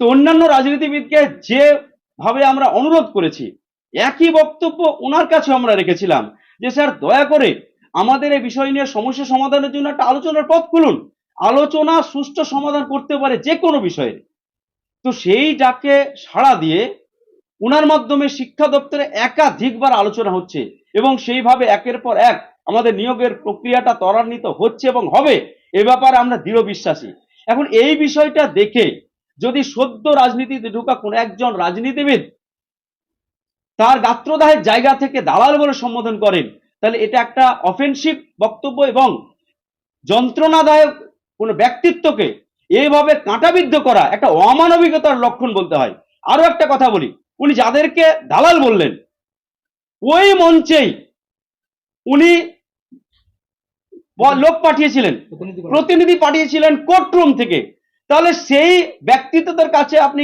তো অন্যান্য রাজনীতিবিদকে যেভাবে আমরা অনুরোধ করেছি, একই বক্তব্য ওনার কাছে আমরা রেখেছিলাম যে, স্যার, দয়া করে আমাদের এই বিষয় নিয়ে সমস্যা সমাধানের জন্য একটা আলোচনার পথ খুলুন। আলোচনা সুষ্ঠু সমাধান করতে পারে যে কোনো বিষয়ে। তো সেই ডাকে সাড়া দিয়ে ওনার মাধ্যমে শিক্ষা দপ্তরে একাধিকবার আলোচনা হচ্ছে এবং সেইভাবে একের পর এক আমাদের নিয়োগের প্রক্রিয়াটা ত্বরান্বিত হচ্ছে এবং হবে, এ ব্যাপারে আমরা দৃঢ় বিশ্বাসী। এখন এই বিষয়টা দেখে যদি সদ্য রাজনীতিতে ঢুকা কোন একজন রাজনীতিবিদ তার গাত্রদাহের জায়গা থেকে দালাল বলে সম্বোধন করেন তাহলে এটা একটা অফেন্সিভ বক্তব্য এবং যন্ত্রণাদায়ক কোনো ব্যক্তিত্বকে এইভাবে কাঁটাবিদ্ধ করা একটা অমানবিকতার লক্ষণ বলতে হয়। আরও একটা কথা বলি উনি যাদেরকে দালাল বললেন ওই মঞ্চেই উনি লোক পাঠিয়েছিলেন প্রতিনিধি পাঠিয়েছিলেন। কোর্টরুম থেকে। তাহলে সেই ব্যক্তিত্বদের কাছে আপনি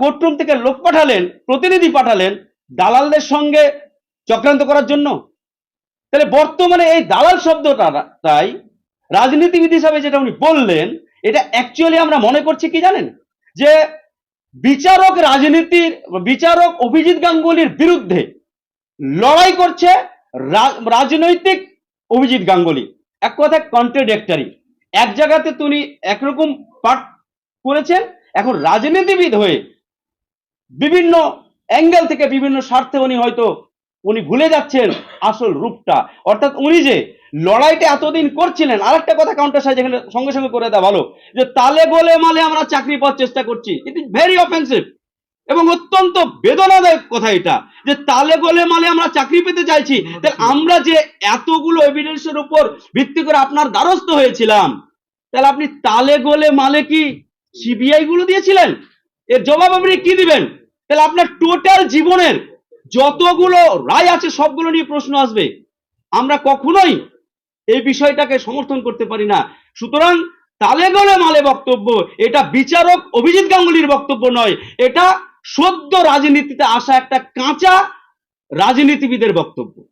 কোর্টরুম থেকে লোক পাঠালেন, প্রতিনিধি পাঠালেন দালালদের সঙ্গে চক্রান্ত করার জন্য? তাহলে বর্তমানে এই দালাল শব্দটা তাই রাজনীতিবিদ হিসাবে যেটা উনি বললেন, এটা অ্যাকচুয়ালি আমরা মনে করছি কি জানেন? যে বিচারক রাজনীতির, বিচারক অভিজিৎ গাঙ্গুলির বিরুদ্ধে লড়াই করছে রাজনৈতিক অভিজিৎ গাঙ্গুলি। এক কথায় কন্ট্রাডিক্টরি এক জায়গাতে তিনি একরকম পাঠ করেছেন, এখন রাজনীতিবিদ হয়ে বিভিন্ন অ্যাঙ্গেল থেকে বিভিন্ন স্বার্থে উনি হয়তো উনি ভুলে যাচ্ছেন আসল রূপটা। অর্থাৎ উনি যে লড়াইটা এতদিন করছিলেন, আরেকটা কথা কাউন্টার সাইজ এখানে সঙ্গে সঙ্গে করে দেওয়া ভালো, যে তালে বলে মালে আমরা চাকরি পাওয়ার চেষ্টা করছি। ইট ইজ ভেরি অফেন্সিভ এবং অত্যন্ত বেদনাদায়ক কথা এটা যে তালে গোলে মালে আমরা চাকরি পেতে চাইছি। তাহলে আমরা যে এতগুলো এভিডেন্সের উপর ভিত্তি করে আপনার দ্বারস্থ হয়েছিলাম তাহলে আপনি তালে গোলে মালে কি সিবিআই গুলো দিয়েছিলেন? এর জবাব আপনি কি দিবেন? তাহলে আপনার টোটাল জীবনের যতগুলো রায় আছে সবগুলো নিয়ে প্রশ্ন আসবে। আমরা কখনোই এই বিষয়টাকে সমর্থন করতে পারি না। সুতরাং তালে গলে মালে বক্তব্য এটা বিচারক অভিজিৎ গাঙ্গুলির বক্তব্য নয় এটা সদ্য রাজনীতিতে আসা একটা কাঁচা রাজনীতিবিদের বক্তব্য।